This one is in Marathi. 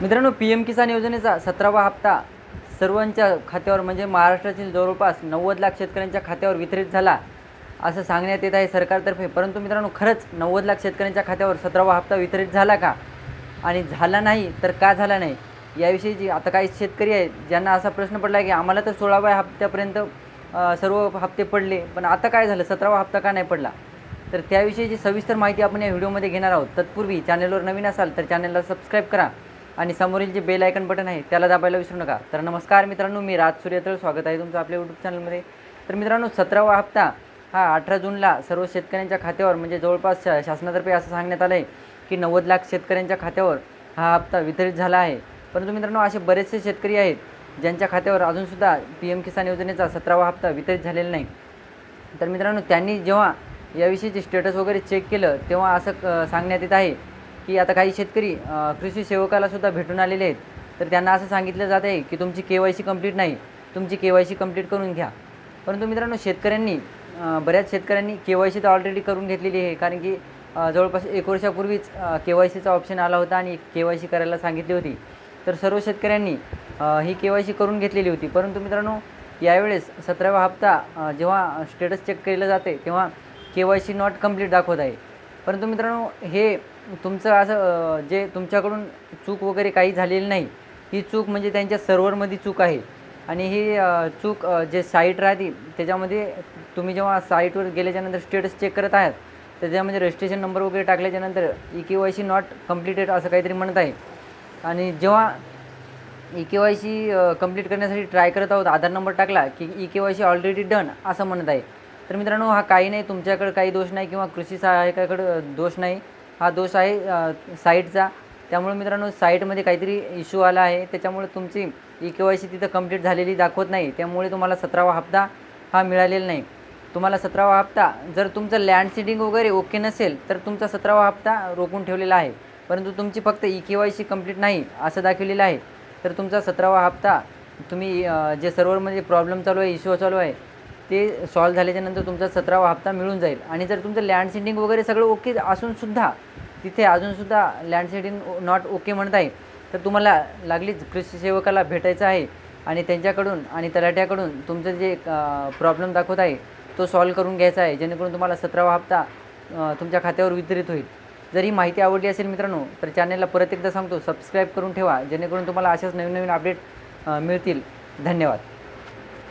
मित्रांनो पी एम किसान योजनेचा सतरावा हप्ता सर्वांच्या खात्यावर म्हणजे महाराष्ट्रातील जवळपास नव्वद लाख शेतकऱ्यांच्या खात्यावर वितरित झाला असं सांगण्यात येत आहे सरकारतर्फे. परंतु मित्रांनो खरंच नव्वद लाख शेतकऱ्यांच्या खात्यावर सतरावा हप्ता वितरित झाला का? आणि झाला नाही तर का झाला नाही? याविषयी जी आता काही शेतकरी आहेत ज्यांना असा प्रश्न पडला की आम्हाला तर सोळाव्या हप्त्यापर्यंत सर्व हप्ते पडले पण आता काय झालं? सतरावा हप्ता का नाही पडला? तर त्याविषयीची सविस्तर माहिती आपण या व्हिडिओमध्ये घेणार आहोत. तत्पूर्वी चॅनलवर नवीन असाल तर चॅनलला सबस्क्राईब करा. आणि समोरील जे बेल आयकन बटन आहे त्याला दाबायला विसरू नका. तर नमस्कार मित्रांनो मी राज सूर्यतळ स्वागत आहे तुमचं आपल्या यूट्यूब चॅनलमध्ये तर मित्रांनो सतरावा हप्ता हा अठरा जूनला सर्व शेतकऱ्यांच्या खात्यावर म्हणजे जवळपास शा शासनातर्फे असं सांगण्यात आलं आहे की नव्वद लाख शेतकऱ्यांच्या खात्यावर हा हप्ता वितरित झाला आहे. परंतु मित्रांनो असे बरेचसे शेतकरी आहेत ज्यांच्या खात्यावर अजूनसुद्धा पी एम किसान योजनेचा सतरावा हप्ता वितरित झालेला नाही. तर मित्रांनो त्यांनी जेव्हा याविषयीचे स्टेटस वगैरे चेक केलं तेव्हा असं सांगण्यात येत आहे की आता काही शेतकरी कृषी सेवकाला सुद्धा भेटून आलेले आहेत. तर त्यांना असं सांगितलं जात आहे की तुमची के वाय सी कंप्लीट नाही तुमची के वाय सी कंप्लीट करून घ्या. परंतु मित्रांनो शेतकऱ्यांनी बऱ्याच शेतकऱ्यांनी के वाय सी तर ऑलरेडी करून घेतलेली आहे. कारण की जवळपास एक वर्षापूर्वीच के वाय सीचा ऑप्शन आला होता आणि के वाय सी करायला सांगितली होती. तर सर्व शेतकऱ्यांनी ही के वाय सी करून घेतलेली होती. परंतु मित्रांनो यावेळेस सतरावा हप्ता जेव्हा स्टेटस चेक केलं जाते तेव्हा K Y C not complete दाखवत आहे. परंतु मित्रांनो हे तुमचं असं जे तुमच्याकडून चूक वगैरे काही झालेली नाही ही चूक म्हणजे त्यांच्या सर्व्हरमध्ये चूक आहे. आणि ही चूक जे साईट राहते त्याच्यामध्ये तुम्ही जेव्हा साईटवर गेल्याच्यानंतर स्टेटस चेक करत आहात त्याच्यामध्ये रजिस्ट्रेशन नंबर वगैरे टाकल्याच्यानंतर E K Y C not completed असं काहीतरी म्हणत आहे. आणि जेव्हा E K Y C complete करण्यासाठी ट्राय करत आहोत आधार नंबर टाकला की E K Y C already done असं म्हणत आहे तर मित्रांनो हा काही नाही. तुमच्याकडं काही दोष नाही किंवा कृषी सहाय्यकाकडं दोष नाही. हा दोष आहे साईटचा. त्यामुळे मित्रांनो साईटमध्ये काहीतरी इश्यू आला आहे. त्याच्यामुळे तुमची ई के वाय सी तिथं कंप्लीट झालेली दाखवत नाही. त्यामुळे तुम्हाला सतरावा हप्ता हा मिळालेला नाही. तुम्हाला सतरावा हप्ता जर तुमचं लँड सीडिंग वगैरे ओके नसेल तर तुमचा सतरावा हप्ता रोखून ठेवलेला आहे. परंतु तुमची फक्त E K Y C complete नाही असं दाखवलेलं आहे. तर तुमचा सतरावा हप्ता तुम्ही जे सर्व्हरमध्ये प्रॉब्लेम चालू आहे इश्यू चालू आहे ते सॉल्व झाल्याच्यानंतर तुमचा सतरावा हप्ता मिळून जाईल. आणि जर तुमचं लँड सेटिंग वगैरे सगळं ओके असूनसुद्धा तिथे अजूनसुद्धा लँड सेटिंग नॉट ओके म्हणत आहे तर तुम्हाला लागलीच कृषी सेवकाला भेटायचं आहे. आणि त्यांच्याकडून आणि तलाट्याकडून तुमचं जे प्रॉब्लेम दाखवत आहे तो सॉल्व करून घ्यायचा आहे. जेणेकरून तुम्हाला सतरावा हप्ता तुमच्या खात्यावर वितरित होईल. जर ही माहिती आवडली असेल मित्रांनो तर चॅनलला परत एकदा सांगतो सबस्क्राईब करून ठेवा. जेणेकरून तुम्हाला अशाच नवीन नवीन अपडेट मिळतील. धन्यवाद.